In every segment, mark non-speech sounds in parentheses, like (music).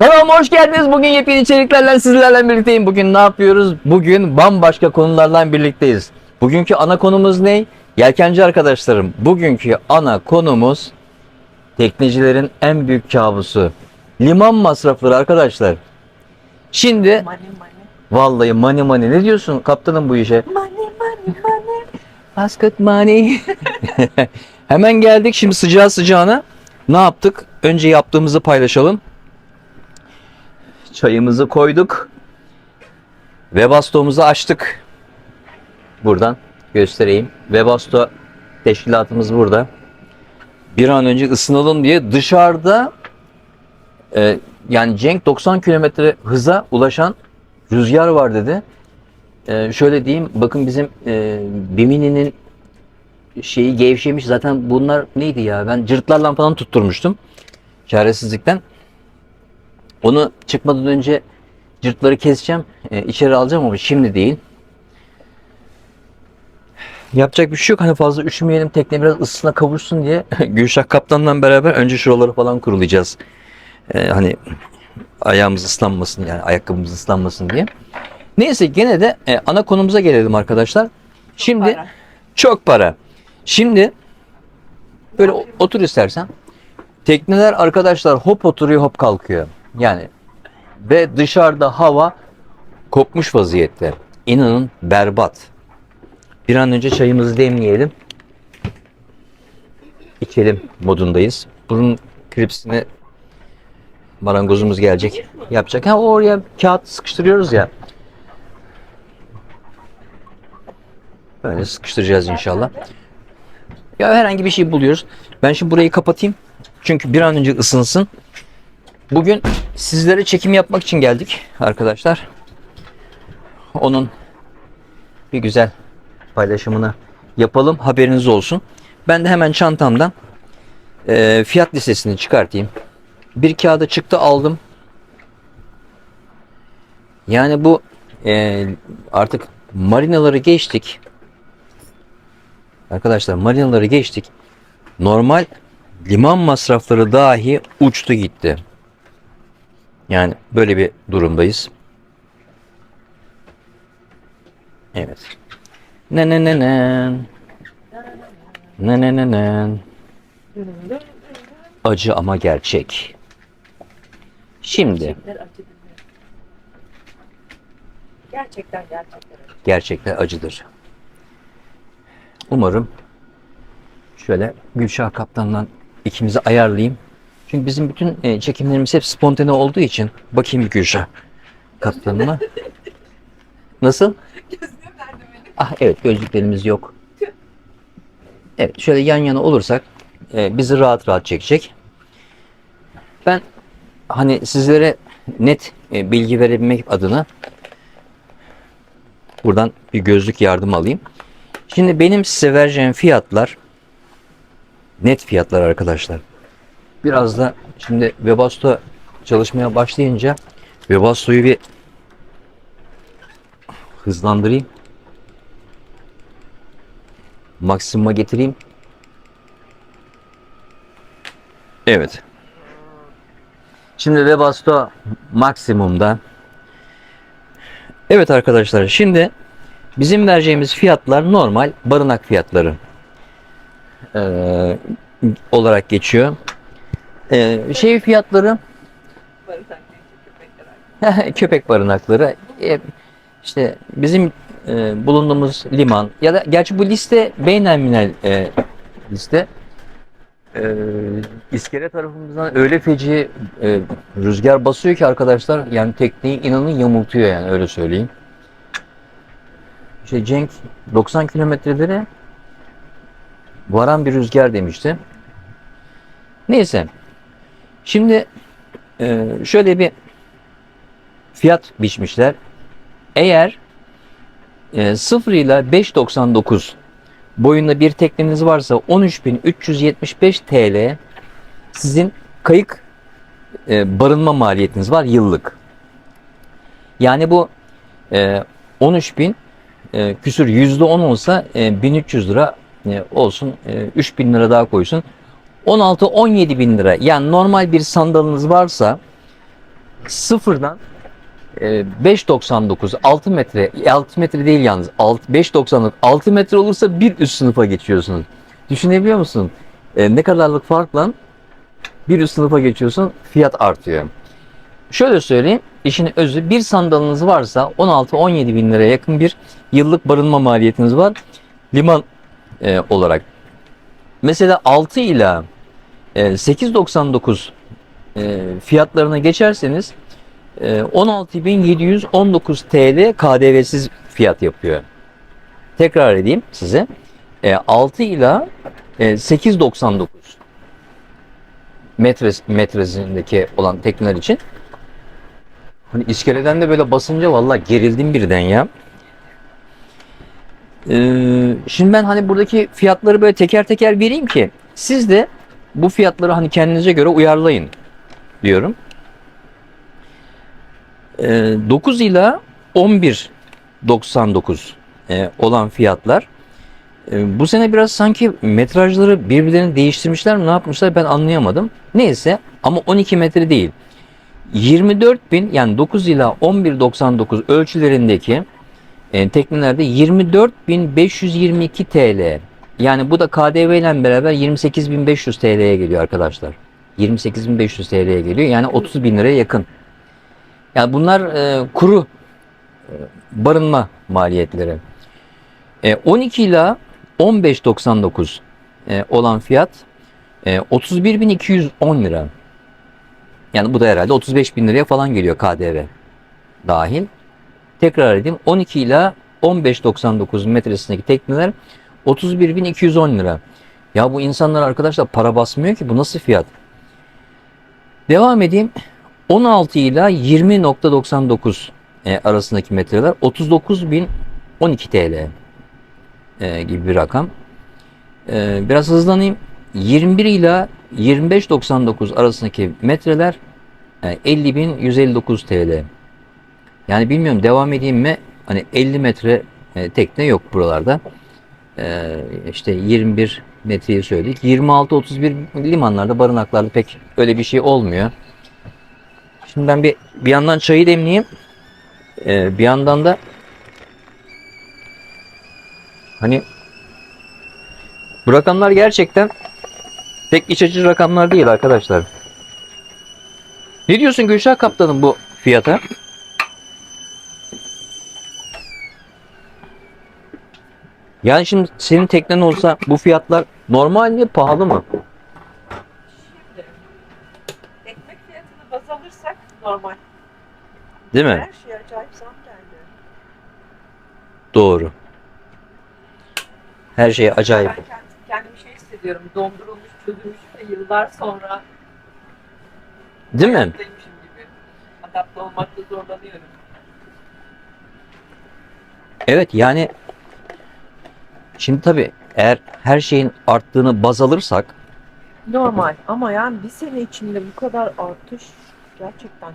Kanalıma hoş geldiniz. Bugün yepyeni içeriklerle sizlerle birlikteyim. Bugün ne yapıyoruz? Bugün bambaşka konularla birlikteyiz. Bugünkü ana konumuz ne? Yelkenci arkadaşlarım. Bugünkü ana konumuz teknecilerin en büyük kabusu. Liman masrafları arkadaşlar. Şimdi Money money. vallahi money money ne diyorsun kaptanım bu işe? Money money money. Basket money. (laughs) Hemen geldik şimdi sıcağı sıcağına. Ne yaptık? Önce yaptığımızı paylaşalım. Çayımızı koyduk. Webasto'muzu açtık. Buradan göstereyim. Webasto teşkilatımız burada. Bir an önce ısınalım diye dışarıda e, yani Cenk 90 kilometre hıza ulaşan rüzgar var dedi. E, şöyle diyeyim bakın bizim e, Bimini'nin şeyi gevşemiş zaten bunlar neydi ya ben cırtlarla falan tutturmuştum çaresizlikten. Onu çıkmadan önce cırtları keseceğim e, içeri alacağım ama şimdi değil. Yapacak bir şey yok hani fazla üşümeyelim tekne biraz ısısına kavuşsun diye (laughs) Gülşah Kaptan'la beraber önce şuraları falan kurulayacağız. E, hani ayağımız ıslanmasın yani ayakkabımız ıslanmasın diye. Neyse gene de e, ana konumuza gelelim arkadaşlar. Şimdi para. çok para. Şimdi böyle otur istersen. Tekneler arkadaşlar hop oturuyor hop kalkıyor. Yani ve dışarıda hava kopmuş vaziyette. İnanın berbat. Bir an önce çayımızı demleyelim. İçelim modundayız. Bunun klipsini marangozumuz gelecek. Yapacak. Ha oraya kağıt sıkıştırıyoruz ya. Böyle sıkıştıracağız inşallah. Ya herhangi bir şey buluyoruz. Ben şimdi burayı kapatayım. Çünkü bir an önce ısınsın. Bugün sizlere çekim yapmak için geldik arkadaşlar. Onun bir güzel paylaşımını yapalım. Haberiniz olsun. Ben de hemen çantamdan eee, fiyat listesini çıkartayım. Bir kağıda çıktı aldım. Yani bu eee, artık marinaları geçtik. Arkadaşlar marinaları geçtik. Normal liman masrafları dahi uçtu gitti. Yani böyle bir durumdayız. Evet. Ne ne ne ne. Ne ne ne ne. Acı ama gerçek. Şimdi. Gerçekten gerçekten. gerçekten acıdır. Umarım şöyle Gülşah Kaptan'dan ikimizi ayarlayayım. Çünkü bizim bütün e, çekimlerimiz hep spontane olduğu için bakayım bir Gülşah Kaptan'ıma. Nasıl? Ah evet gözlüklerimiz yok. Evet şöyle yan yana olursak e, bizi rahat rahat çekecek. Ben hani sizlere net e, bilgi verebilmek adına Buradan bir gözlük yardım alayım. Şimdi benim size vereceğim fiyatlar net fiyatlar arkadaşlar. Biraz da şimdi Webasto çalışmaya başlayınca Webasto'yu bir hızlandırayım. Maksimuma getireyim. Evet. Şimdi Webasto maksimumda Evet arkadaşlar şimdi bizim vereceğimiz fiyatlar normal barınak fiyatları eee, olarak geçiyor. Eee, şey fiyatları (laughs) köpek barınakları e, işte bizim e, bulunduğumuz liman ya da gerçi bu liste beynelminel e, liste e, iskele tarafımızdan öyle feci e, rüzgar basıyor ki arkadaşlar yani tekneyi inanın yamultuyor yani öyle söyleyeyim. İşte Cenk 90 kilometrelere varan bir rüzgar demişti. Neyse. Şimdi e, şöyle bir fiyat biçmişler. Eğer e, 0 ile 5.99 boyunda bir tekneniz varsa 13.375 TL sizin kayık e, barınma maliyetiniz var yıllık. Yani bu e, 13.000 e, küsür %10 olsa e, 1300 lira e, olsun e, 3000 lira daha koysun 16-17 bin lira yani normal bir sandalınız varsa sıfırdan e, 5.99 6 metre 6 metre değil yalnız 6 5.99 6 metre olursa bir üst sınıfa geçiyorsunuz. Düşünebiliyor musun? E, ne kadarlık farkla bir üst sınıfa geçiyorsun fiyat artıyor. Şöyle söyleyeyim işin özü bir sandalınız varsa 16-17 bin liraya yakın bir yıllık barınma maliyetiniz var liman e, olarak. Mesela 6 ile e, 8.99 e, fiyatlarına geçerseniz e, 16.719 TL KDV'siz fiyat yapıyor. Tekrar edeyim size. E, 6 ile e, 8.99 metres, metresindeki olan tekneler için hani iskeleden de böyle basınca vallahi gerildim birden ya. Ee, şimdi ben hani buradaki fiyatları böyle teker teker vereyim ki siz de bu fiyatları hani kendinize göre uyarlayın diyorum. Ee, 9 ila 11.99 e, olan fiyatlar e, bu sene biraz sanki metrajları birbirlerini değiştirmişler mi ne yapmışlar ben anlayamadım. Neyse ama 12 metre değil. 24 bin yani 9 ila 11.99 ölçülerindeki e, teknelerde 24.522 TL. Yani bu da KDV ile beraber 28.500 TL'ye geliyor arkadaşlar. 28.500 TL'ye geliyor. Yani 30 bin liraya yakın. Yani bunlar e, kuru e, barınma maliyetleri. E, 12 ila 15.99 e, olan fiyat e, 31.210 lira. Yani bu da herhalde 35 bin liraya falan geliyor KDV dahil. Tekrar edeyim 12 ila 15.99 metresindeki tekneler 31.210 lira. Ya bu insanlar arkadaşlar para basmıyor ki bu nasıl fiyat? Devam edeyim. 16 ila 20.99 e, arasındaki metreler 39.012 TL e, gibi bir rakam. E, biraz hızlanayım. 21 ila 25.99 arasındaki metreler e, 50.159 TL. Yani bilmiyorum devam edeyim mi? Hani 50 metre e, tekne yok buralarda. E, işte 21 metreyi söyledik. 26-31 limanlarda, barınaklarda pek öyle bir şey olmuyor. Şimdi ben bir bir yandan çayı demleyeyim. E, bir yandan da hani bu rakamlar gerçekten pek iç açıcı rakamlar değil arkadaşlar. Ne diyorsun Gülşah Kaptanım bu fiyata? Yani şimdi senin teknen olsa bu fiyatlar normal mi pahalı mı? Şimdi ekmek fiyatını baz alırsak normal. Değil mi? Her şey acayip zam geldi. Doğru. Her şey acayip. Ben kendim, kendimi şey hissediyorum. Dondurulmuş, çözülmüş ve yıllar sonra Değil mi? hayattaymışım gibi. Adapte olmakta zorlanıyorum. Evet yani şimdi tabii eğer her şeyin arttığını baz alırsak Normal ama yani bir sene içinde bu kadar artış gerçekten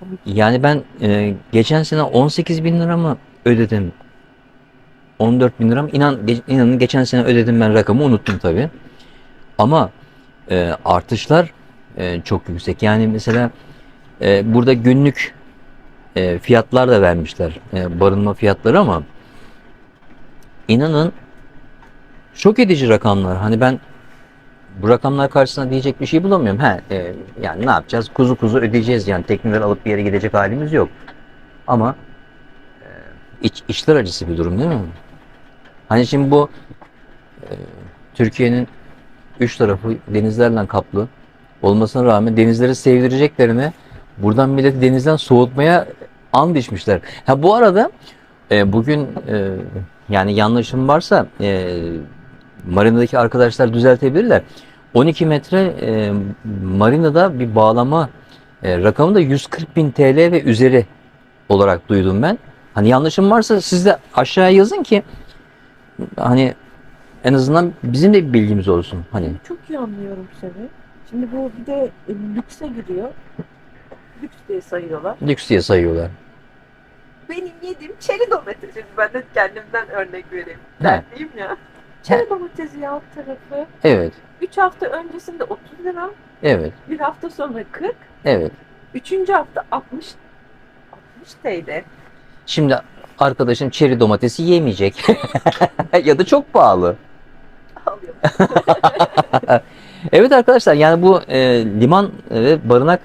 komik. yani ben e, geçen sene 18 bin lira mı ödedim? 14 bin lira mı? İnan, ge- inanın geçen sene ödedim ben rakamı unuttum tabii. Ama e, artışlar e, çok yüksek. Yani mesela e, burada günlük e, fiyatlar da vermişler. E, barınma fiyatları ama inanın şok edici rakamlar. Hani ben bu rakamlar karşısında diyecek bir şey bulamıyorum. He, e, yani ne yapacağız? Kuzu kuzu ödeyeceğiz yani tekneleri alıp bir yere gidecek halimiz yok. Ama e, iç, içler acısı bir durum değil mi? Hani şimdi bu e, Türkiye'nin üç tarafı denizlerle kaplı olmasına rağmen denizleri sevdireceklerine buradan milleti denizden soğutmaya and içmişler. Ha bu arada e, bugün e, yani yanlışım varsa e, marinadaki arkadaşlar düzeltebilirler. 12 metre e, marinada bir bağlama e, rakamı da 140 bin TL ve üzeri olarak duydum ben. Hani yanlışım varsa siz de aşağıya yazın ki hani en azından bizim de bir bilgimiz olsun. Hani Çok iyi anlıyorum seni. Şimdi bu bir de e, lükse giriyor. Lüks diye sayıyorlar. lüks diye sayıyorlar. Benim yediğim çeri domates. Şimdi ben de kendimden örnek vereyim. He. Dertliyim ya. Çeri domatesi alt tarafı. Evet, 3 hafta öncesinde 30 lira. evet, Bir hafta sonra 40. evet. Üçüncü hafta 60 60 TL. Şimdi arkadaşım çeri domatesi yemeyecek. (laughs) ya da çok pahalı. (laughs) Evet arkadaşlar yani bu e, liman ve barınak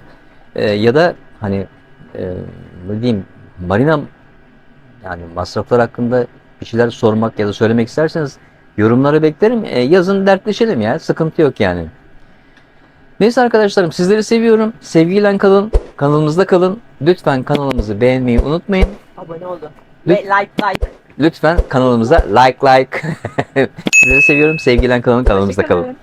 e, ya da hani e, ne diyeyim marina yani masraflar hakkında bir şeyler sormak ya da söylemek isterseniz yorumlara beklerim. E, yazın dertleşelim ya. Sıkıntı yok yani. Neyse arkadaşlarım sizleri seviyorum. Sevgiyle kalın. Kanalımızda kalın. Lütfen kanalımızı beğenmeyi unutmayın. Abone olun. Ve like like. Lütfen kanalımıza like like. (laughs) sizleri seviyorum. Sevgiyle kalın. Kanalımızda kalın.